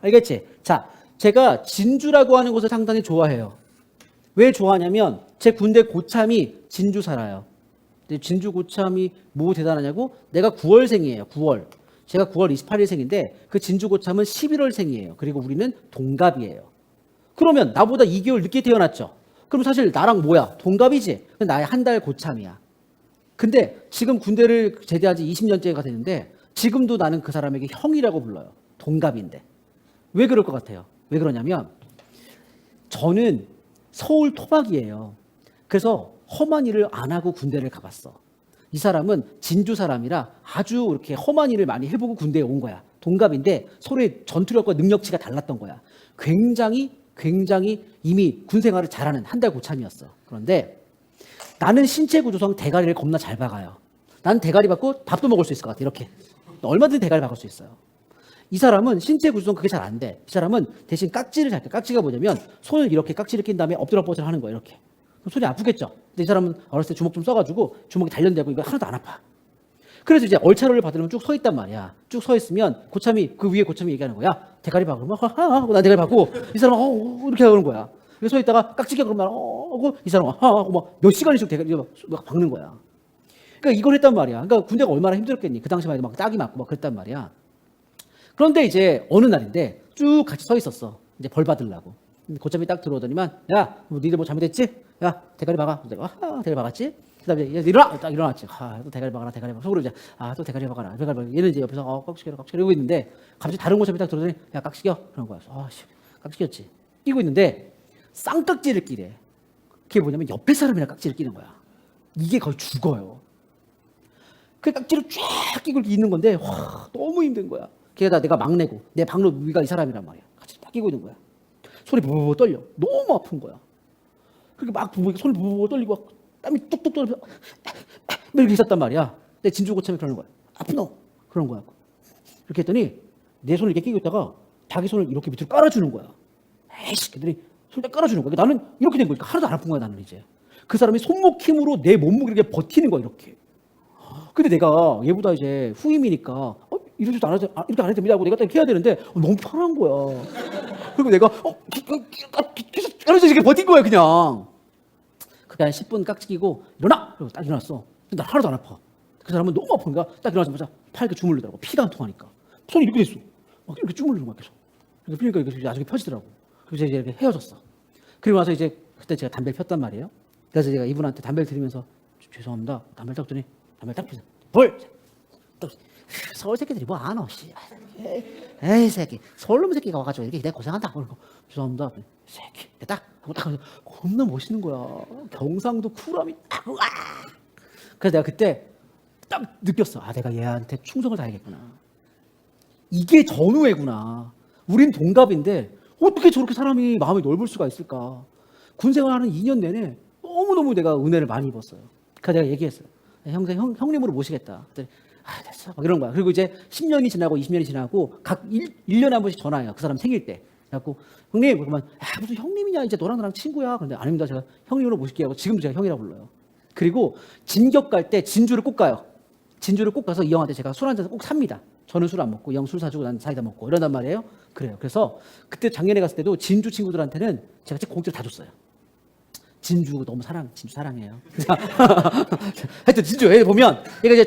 알겠지? 자, 제가 진주라고 하는 곳을 상당히 좋아해요. 왜 좋아하냐면 제 군대 고참이 진주 살아요. 근데 진주 고참이 뭐 대단하냐고? 내가 9월생이에요. 9월. 제가 9월 28일생인데 그 진주 고참은 11월생이에요. 그리고 우리는 동갑이에요. 그러면 나보다 2개월 늦게 태어났죠. 그럼 사실 나랑 뭐야? 동갑이지. 나의 한 달 고참이야. 근데 지금 군대를 제대한 지 20년째가 됐는데 지금도 나는 그 사람에게 형이라고 불러요. 동갑인데. 왜 그럴 것 같아요? 왜 그러냐면 저는 서울 토박이에요. 그래서 험한 일을 안 하고 군대를 가봤어. 이 사람은 진주 사람이라 아주 이렇게 험한 일을 많이 해보고 군대에 온 거야. 동갑인데 서로의 전투력과 능력치가 달랐던 거야. 굉장히 굉장히 이미 군 생활을 잘하는 한 달 고참이었어. 그런데 나는 신체 구조상 대가리를 겁나 잘 박아요. 난 대가리 받고 밥도 먹을 수 있을 것 같아. 이렇게. 얼마든지 대가리 박을 수 있어요. 이 사람은 신체 구조상 그게 잘 안 돼. 이 사람은 대신 깍지를 잘 껴. 깍지가 뭐냐면 손을 이렇게 깍지를 낀 다음에 엎드려 뻗쳐 하는 거야. 이렇게. 그럼 손이 아프겠죠. 근데 이 사람은 어렸을 때 주먹 좀 써가지고 주먹이 단련되고 이거 하나도 안 아파. 그래서 이제 얼차로를 받으려면 쭉 서 있단 말이야. 쭉 서 있으면 고참이 그 위에 고참이 얘기하는 거야. 대가리 박으면 하하 하고 나 대가리 박고 이 사람은 어 이렇게 하는 거야. 그래서 서 있다가 깍지가 그러면 어 하고 이 사람은 하하 하고 막 몇 시간씩 대가리 막, 막 박는 거야. 그러니까 이걸 했단 말이야. 그러니까 군대가 얼마나 힘들었겠니? 그 당시만 해도 막 딱이 맞고 막 그랬단 말이야. 그런데 이제 어느 날인데 쭉 같이 서 있었어. 이제 벌 받으려고. 고참이 딱 들어오더니만 야, 뭐 니들 뭐 잘못했지? 야, 대가리 박아. 아, 대가리 박았지? 그다음에 얘 일어나. 딱 일어났지. 아, 또 대가리 박아라. 대가리 박아. 속으로 이제 아, 또 대가리 박아라. 대가리 박아. 얘는 이제 옆에서 어, 깍지겨라. 깍지겨 이러고 있는데 갑자기 다른 고참이 딱 들어오더니 야, 깍지겨. 그런 거야. 아, 씨. 깍지겼지. 끼고 있는데 쌍깍지를 끼래. 그게 뭐냐면 옆에 사람이랑 깍지를 끼는 거야. 이게 거의 죽어요. 그 깍지를 쫙 끼고 있는 건데 와 너무 힘든 거야. 게다가 내가 막내고 내 방로 위가 이 사람이란 말이야. 같이 딱 끼고 있는 거야. 손이 부부부 떨려. 너무 아픈 거야. 그렇게 막 부부 손이 부부부 떨리고 막 땀이 뚝뚝 떨려. 막 이렇게 있었단 말이야. 내 진주 고참이 그러는 거야. 아프노 그런 거야. 이렇게 했더니 내 손을 이렇게 끼고 있다가 자기 손을 이렇게 밑으로 깔아주는 거야. 에이씨, 그랬더니 손을 딱 깔아주는 거야. 나는 이렇게 된 거니까 하나도 안 아픈 거야 나는 이제. 그 사람이 손목 힘으로 내 몸무게를 이렇게 버티는 거야 이렇게. 근데 내가 얘보다 이제 후임이니까 어, 이러지도 안 해도 아, 이렇게 안 해도 됩니다 하고 내가 딱 이렇게 해야 되는데 어, 너무 편한 거야. 그리고 내가 어, 기- 기- 기- 아, 기- 계속 그래서 이렇게 버틴 거야 그냥. 그게 한 10분 깍지 끼고 일어나. 그리고 딱 일어났어. 근데 나 하나도 안 아파. 그 사람은 너무 아픈가 딱 일어나자마자 팔 이렇게 주물르더라고. 피가 안 통하니까. 손이 이렇게 됐어. 막 이렇게 주물르는 거야 계속. 이렇게 피니까 이게 나중에 펴지더라고. 그래서 이제 이렇게 헤어졌어. 그리고 나서 이제 그때 제가 담배를 폈단 말이에요. 그래서 제가 이분한테 담배를 드리면서 죄송합니다. 담배를 딱 줬더니 담배를 딱 피서 뭘? 또 서울 새끼들이 뭐안 와, 씨. 에이 새끼 서울 놈 새끼가 와가지고 이렇게 내 고생한다. 그러고 죄송합니다. 새끼 딱 하고 딱 겁나 멋있는 거야. 경상도 쿨함이 딱 와. 그래서 내가 그때 딱 느꼈어. 아 내가 얘한테 충성을 다해야겠구나. 이게 전우애구나. 우린 동갑인데 어떻게 저렇게 사람이 마음이 넓을 수가 있을까? 군 생활하는 2년 내내 너무너무 내가 은혜를 많이 입었어요. 그래서 내가 얘기했어요. 형생 형, 형님으로 모시겠다. 아, 됐어. 막 이런 거야. 그리고 이제 10년이 지나고 20년이 지나고 각 1, 1년에 한 번씩 전화해요. 그 사람 생일 때. 그래갖고 형님 그러면 야, 무슨 형님이냐 이제 너랑 나랑 친구야. 그런데 아닙니다. 제가 형님으로 모실게요. 지금도 제가 형이라고 불러요. 그리고 진격 갈 때 진주를 꼭 가요. 진주를 꼭 가서 이 형한테 제가 술 한잔 꼭 삽니다. 저는 술 안 먹고 이 형 술 사주고 난 사이다 먹고 이런단 말이에요. 그래요. 그래서 그때 작년에 갔을 때도 진주 친구들한테는 제가 공짜로 다 줬어요. 진주 너무 사랑, 진주 사랑해요. 하여튼 진주에 보면 얘가 이제